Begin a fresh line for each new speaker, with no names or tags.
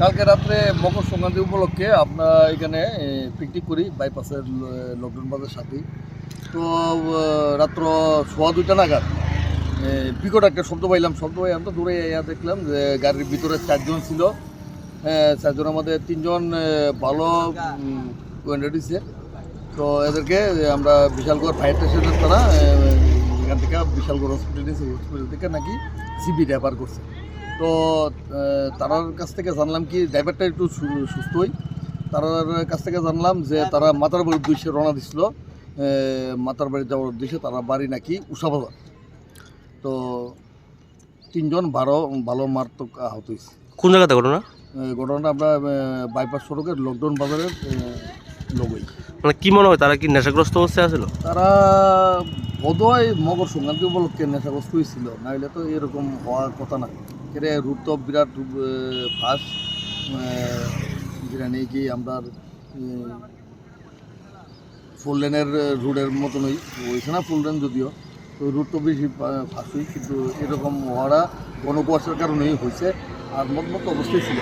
কালকে রাত্রে মকর সংক্রান্তি উপলক্ষে আমরা এখানে পিকনিক করি বাইপাসের লকডাউন বাজার সাথেই। তো রাত্র সোয়া দুইটা নাগাদ বিকট একটা শব্দ পাইলাম শব্দ পাইলাম তো দূরে দেখলাম যে গাড়ির ভিতরে চারজন ছিল। হ্যাঁ, চারজনের মধ্যে তিনজন ভালো দিছে। তো এদেরকে আমরা বিশালগড় ফায়ার স্টেশনের তারা এখান থেকে বিশালগড় হসপিটাল হসপিটাল থেকে নাকি সিবি রেফার করছে। তো তারার কাছ থেকে জানলাম কি ড্রাইভারটা একটু সু- সুস্থই। তারার কাছ থেকে জানলাম যে তারা মাতার বাড়ির উদ্দেশ্যে রওনা দিছিল। মাতার বাড়ি যাওয়ার উদ্দেশ্যে তারা বাড়ি নাকি উষাবাজার তো তিনজন ভালো ভালো মারাত্মক আহত হয়েছে।
কোন জায়গাতে ঘটনা?
ঘটনাটা আমরা বাইপাস সড়কের লকডাউন বাজারের লগই।
মানে কি মনে হয় তারা কি নেশাগ্রস্ত অবস্থায় আছিল?
তারা বোধহয় মকর সংক্রান্তি উপলক্ষে নেশাগ্রস্ত হয়েছিল। নাহলে তো এরকম হওয়ার কথা না। রুট অফ বিরাট ফাঁস যেখানে কি আমরা ফুল লেনের রুটের মতনই। ওইখানে ফুল লেন যদিও, তো রুট তো বেশি ফাঁসি কিন্তু এরকম হওয়াটা গণকুয়াশার কারণেই হয়েছে আর মত মতো অবস্থায় ছিল।